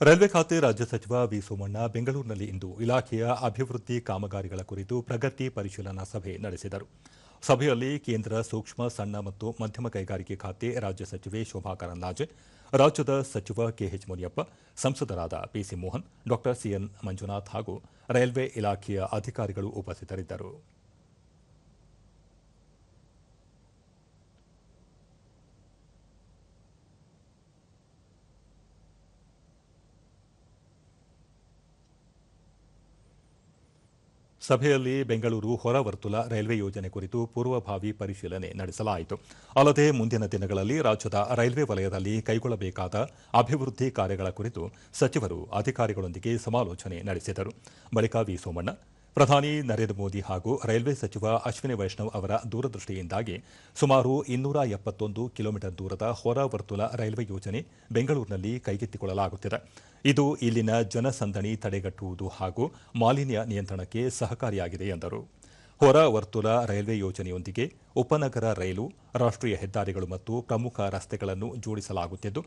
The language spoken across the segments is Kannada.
ರೈಲ್ವೆ ಖಾತೆ ರಾಜ್ಯ ಸಚಿವ ವಿ ಸೋಮಣ್ಣ ಬೆಂಗಳೂರಿನಲ್ಲಿ ಇಂದು ಇಲಾಖೆಯ ಅಭಿವೃದ್ಧಿ ಕಾಮಗಾರಿಗಳ ಕುರಿತು ಪ್ರಗತಿ ಪರಿಶೀಲನಾ ಸಭೆ ನಡೆಸಿದರು. ಸಭೆಯಲ್ಲಿ ಕೇಂದ್ರ ಸೂಕ್ಷ್ಮ, ಸಣ್ಣ ಮತ್ತು ಮಧ್ಯಮ ಕೈಗಾರಿಕೆ ಖಾತೆ ರಾಜ್ಯ ಸಚಿವೆ ಶೋಭಾ ಕರಂದ್ಲಾಜೆ, ರಾಜ್ಯದ ಸಚಿವ ಕೆಎಚ್ ಮುನಿಯಪ್ಪ, ಸಂಸದರಾದ ಪಿಸಿ ಮೋಹನ್ ಡಾ ಸಿಎನ್ ಮಂಜುನಾಥ್ ಹಾಗೂ ರೈಲ್ವೆ ಇಲಾಖೆಯ ಅಧಿಕಾರಿಗಳು ಉಪಸ್ಥಿತರಿದ್ದರು. ಸಭೆಯಲ್ಲಿ ಬೆಂಗಳೂರು ಹೊರವರ್ತುಲ ರೈಲ್ವೆ ಯೋಜನೆ ಕುರಿತು ಪೂರ್ವಭಾವಿ ಪರಿಶೀಲನೆ ನಡೆಸಲಾಯಿತು. ಅಲ್ಲದೆ ಮುಂದಿನ ದಿನಗಳಲ್ಲಿ ರಾಜ್ಯದ ರೈಲ್ವೆ ವಲಯದಲ್ಲಿ ಕೈಗೊಳ್ಳಬೇಕಾದ ಅಭಿವೃದ್ಧಿ ಕಾರ್ಯಗಳ ಕುರಿತು ಸಚಿವರು ಅಧಿಕಾರಿಗಳೊಂದಿಗೆ ಸಮಾಲೋಚನೆ ನಡೆಸಿದರು. ಬಳಿಕ ವಿ ಸೋಮಣ್ಣ ಪ್ರಧಾನಿ ನರೇಂದ್ರ ಮೋದಿ ಹಾಗೂ ರೈಲ್ವೆ ಸಚಿವ ಅಶ್ವಿನಿ ವೈಷ್ಣವ್ ಅವರ ದೂರದೃಷ್ಟಿಯಿಂದಾಗಿ ಸುಮಾರು ಇನ್ನೂರ ಎಪ್ಪತ್ತೊಂದು ಕಿಲೋಮೀಟರ್ ದೂರದ ಹೊರ ವರ್ತುಲ ರೈಲ್ವೆ ಯೋಜನೆ ಬೆಂಗಳೂರಿನಲ್ಲಿ ಕೈಗೆತ್ತಿಕೊಳ್ಳಲಾಗುತ್ತಿದೆ. ಇದು ಇಲ್ಲಿನ ಜನಸಂದಣಿ ತಡೆಗಟ್ಟುವುದು ಹಾಗೂ ಮಾಲಿನ್ಯ ನಿಯಂತ್ರಣಕ್ಕೆ ಸಹಕಾರಿಯಾಗಿದೆ ಎಂದರು. ಹೊರ ವರ್ತುಲ ರೈಲ್ವೆ ಯೋಜನೆಯೊಂದಿಗೆ ಉಪನಗರ ರೈಲು, ರಾಷ್ಟ್ರೀಯ ಹೆದ್ದಾರಿಗಳು ಮತ್ತು ಪ್ರಮುಖ ರಸ್ತೆಗಳನ್ನು ಜೋಡಿಸಲಾಗುತ್ತಿದ್ದು,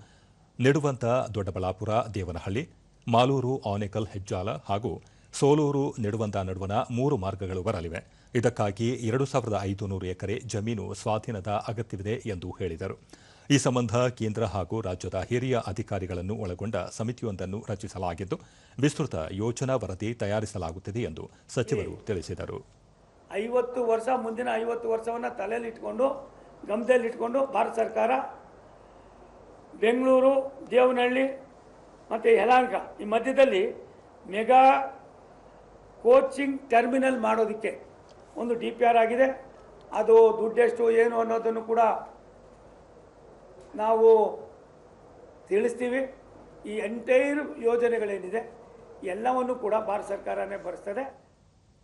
ನೆಡುವಂತ ದೊಡ್ಡಬಳ್ಳಾಪುರ, ದೇವನಹಳ್ಳಿ, ಮಾಲೂರು, ಆನೇಕಲ್, ಹೆಜ್ಜಾಲ ಹಾಗೂ ಸೋಲೂರು ನಿಡುವಂತ ನಡುವಣ ಮೂರು ಮಾರ್ಗಗಳು ಬರಲಿವೆ. ಇದಕ್ಕಾಗಿ ಎರಡು ಸಾವಿರದ ಐದುನೂರು ಎಕರೆ ಜಮೀನು ಸ್ವಾಧೀನದ ಅಗತ್ಯವಿದೆ ಎಂದು ಹೇಳಿದರು. ಈ ಸಂಬಂಧ ಕೇಂದ್ರ ಹಾಗೂ ರಾಜ್ಯದ ಹಿರಿಯ ಅಧಿಕಾರಿಗಳನ್ನು ಒಳಗೊಂಡ ಸಮಿತಿಯೊಂದನ್ನು ರಚಿಸಲಾಗಿದ್ದು, ವಿಸ್ತೃತ ಯೋಜನಾ ವರದಿ ತಯಾರಿಸಲಾಗುತ್ತಿದೆ ಎಂದು ಸಚಿವರು ತಿಳಿಸಿದರು. ಐವತ್ತು ವರ್ಷ, ಮುಂದಿನ ಐವತ್ತು ವರ್ಷವನ್ನು ತಲೆಯಲ್ಲಿ ಇಟ್ಕೊಂಡು, ಗಮನದಲ್ಲಿ ಇಟ್ಕೊಂಡು ಭಾರತ ಸರ್ಕಾರ ಬೆಂಗಳೂರು, ದೇವನಹಳ್ಳಿ ಮತ್ತು ಯಲಹಂಕ ಈ ಮಧ್ಯದಲ್ಲಿ ಮೆಗಾ ಕೋಚಿಂಗ್ ಟರ್ಮಿನಲ್ ಮಾಡೋದಕ್ಕೆ ಒಂದು ಡಿ ಪಿ ಆರ್ ಆಗಿದೆ. ಅದು ದುಡ್ಡೆಷ್ಟು ಏನು ಅನ್ನೋದನ್ನು ಕೂಡ ನಾವು ತಿಳಿಸ್ತೀವಿ. ಈ ಎಂಟೈರ್ ಯೋಜನೆಗಳೇನಿದೆ, ಎಲ್ಲವನ್ನು ಕೂಡ ಭಾರತ ಸರ್ಕಾರನೇ ಭರಿಸ್ತದೆ.